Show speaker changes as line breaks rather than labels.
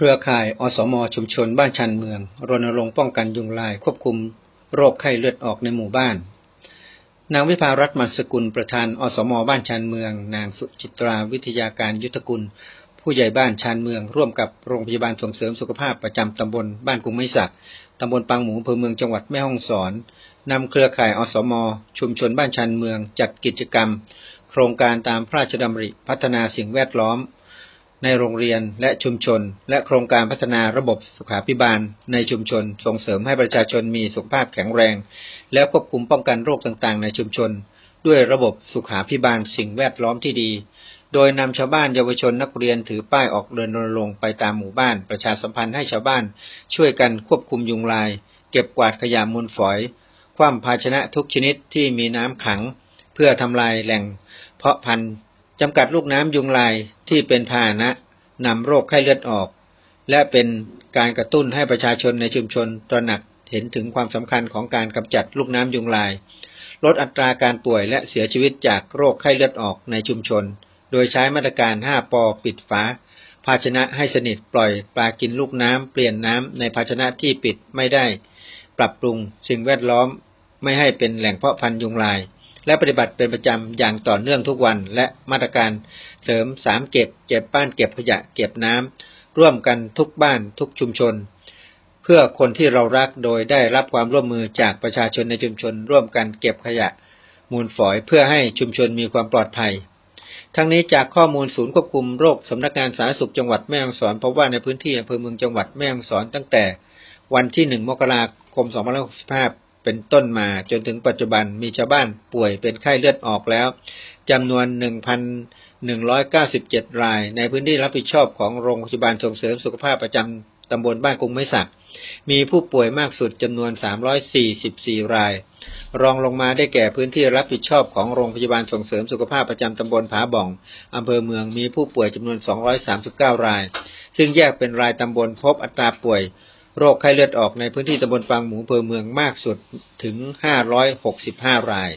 เครือข่ายอสมชุมชนบ้านชันเมือง รณรงค์ป้องกันยุงลายควบคุมโรคไข้เลือดออกในหมู่บ้าน นางวิภารัตน์มันสกุลประธานอสมบ้านชันเมือง นางสุจิตราวิทยาการยุทธกุล ผู้ใหญ่บ้านชานเมือง ร่วมกับโรงพยาบาลส่งเสริมสุขภาพประจำตำบลบ้านกรุงไม้สักตำบลปางหมูอำเภอเมืองจังหวัดแม่ฮ่องสอนนำเครือข่ายอสม ชุมชนบ้านชันเมือง จัดกิจกรรม โครงการตามพระราชดำริพัฒนาสิ่งแวดล้อม ในโรงเรียนและชุมชน และโครงการพัฒนาระบบสุขาภิบาล ในชุมชน ส่งเสริมให้ประชาชนมีสุขภาพแข็งแรง และควบคุมป้องกันโรคต่างๆ ในชุมชน ด้วยระบบสุขาภิบาลสิ่งแวดล้อมที่ดี โดยนำชาวบ้านเยาวชนนักเรียนถือป้ายออกเดินรณรงค์ไปตามหมู่บ้าน ประชาสัมพันธ์ให้ชาวบ้าน ช่วยกันควบคุมยุงลาย เก็บกวาดขยะมูลฝอย คว่ำภาชนะทุกชนิดที่มีน้ำขัง เพื่อทำลายแหล่ง เพาะพันธุ์ จำกัดลูกน้ำยุงลายที่เป็นพาหนะนำโรคไข้เลือดออก และเป็นการกระตุ้นให้ประชาชนในชุมชนตระหนักเห็นถึงความสำคัญของการกำจัดลูกน้ำยุงลาย ลดอัตราการป่วยและเสียชีวิตจากโรคไข้เลือดออกในชุมชน โดยใช้มาตรการ 5 ปอปิดฝา ภาชนะให้สนิทปล่อยปลากินลูกน้ำเปลี่ยนน้ำในภาชนะที่ปิดไม่ได้ ปรับปรุงสิ่งแวดล้อมไม่ให้เป็นแหล่งเพาะพันธุ์ยุงลาย และปฏิบัติเป็นประจำอย่างต่อเนื่องทุกวัน และมาตรการเสริมสามเก็บเก็บบ้านเก็บขยะเก็บน้ำร่วมกันทุกบ้านทุกชุมชน เพื่อคนที่เรารักโดยได้รับความร่วมมือจากประชาชนในชุมชน ร่วมกันเก็บขยะ มูลฝอยเพื่อให้ชุมชนมีความปลอดภัยทั้งนี้จากข้อมูลศูนย์ควบคุมโรคสำนักงานสาธารณสุขจังหวัดแม่ฮ่องสอนพบว่าในพื้นที่อำเภอเมืองจังหวัดแม่ฮ่องสอนตั้งแต่วันที่ 1 มกราคม 2565 เป็นต้นมาจนถึงปัจจุบันมีชาวบ้านป่วยเป็นไข้เลือดออกแล้วจำนวน 1,197 ราย ในพื้นที่รับผิดชอบของโรงพยาบาลส่งเสริมสุขภาพประจำตำบลบ้านกรุงไม้สัก มีผู้ป่วยมากสุดจำนวน 344 ราย รองลงมาได้แก่พื้นที่รับผิดชอบของโรงพยาบาลส่งเสริมสุขภาพประจำตำบลผาบ่องอำเภอเมืองมีผู้ป่วยจำนวน 239 ราย ซึ่งแยกเป็นรายตำบลพบอัตราป่วย โรคไข้เลือดออกในพื้นที่ตำบลปางหมูเภอเมืองมากสุดถึง 565 ราย